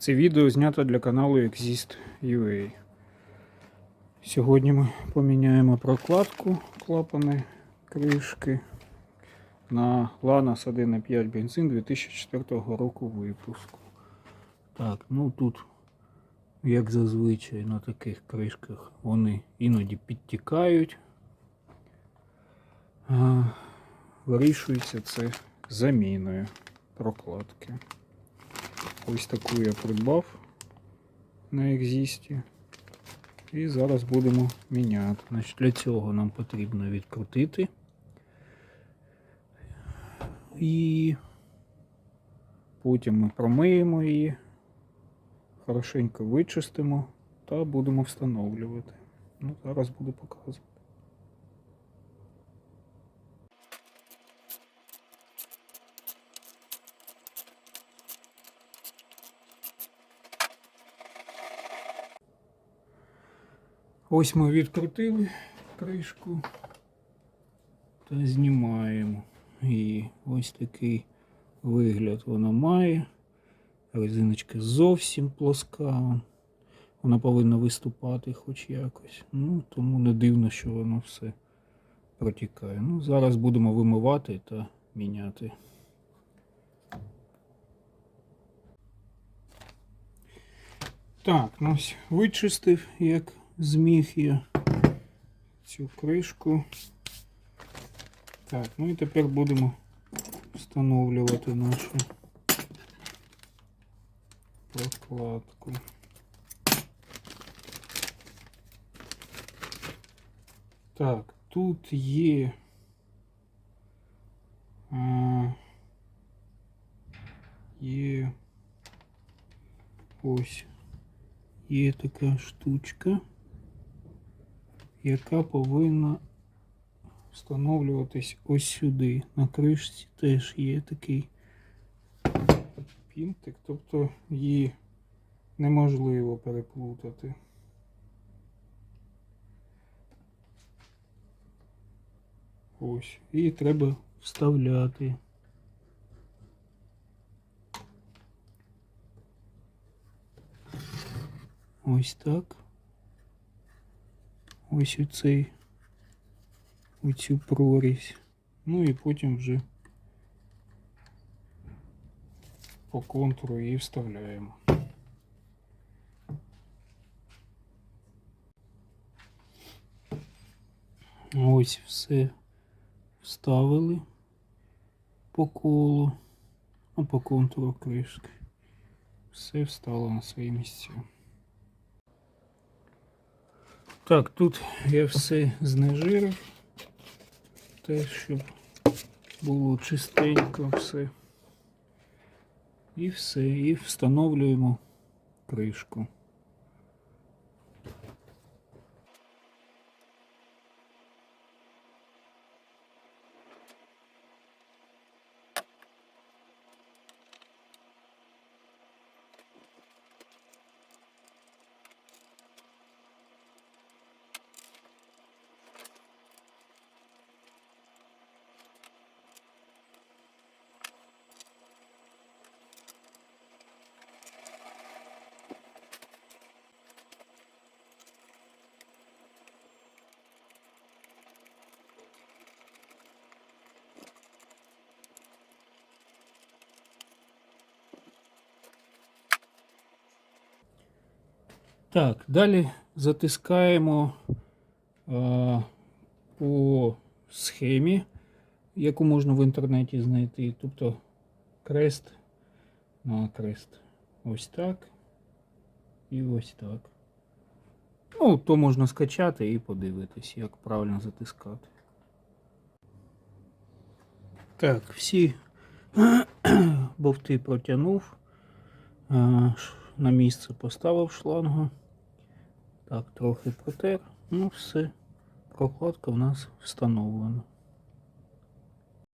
Це відео знято для каналу Exist.ua. Сьогодні ми поміняємо прокладку клапани кришки на Lanos 1.5 бензин 2004 року випуску. Так, ну тут, як зазвичай на таких кришках, вони іноді підтікають. Вирішується це заміною прокладки. Ось таку я придбав на Екзісті. І зараз будемо міняти. Значить, Для цього нам потрібно відкрутити. І потім ми промиємо її, хорошенько вичистимо та будемо встановлювати. Ну, зараз буду показувати. Ось ми відкрутили кришку та знімаємо. І ось такий вигляд вона має. Резиночка зовсім плоска. Вона повинна виступати хоч якось. Ну, тому не дивно, що воно все протікає. Ну, зараз будемо вимивати та міняти. Так, ну ось вичистив, як зміг я цю кришку. Так, ну і тепер будемо встановлювати нашу прокладку. Так, тут є. А, є ось є така штучка, Яка повинна встановлюватись ось сюди. На кришці теж є такий пінтик, тобто її неможливо переплутати. Ось. І треба вставляти. Ось так. Ось у цей у цю прорізь. Ну і потім вже по контуру її вставляємо. Ось все вставили по колу, а по контуру кришки. Все встало на свої місця. Так, тут я все знежирив, те, щоб було чистенько все. І все, і встановлюємо кришку. Так, далі затискаємо е, по схемі, яку можна в інтернеті знайти. Тобто крест на крест. Ось так. І ось так. Ну, то можна скачати і подивитись, як правильно затискати. Так, всі бовти протягнув. Е, На місце поставив шлангу. Так, трохи протер. Ну все. Прокладка в нас встановлена.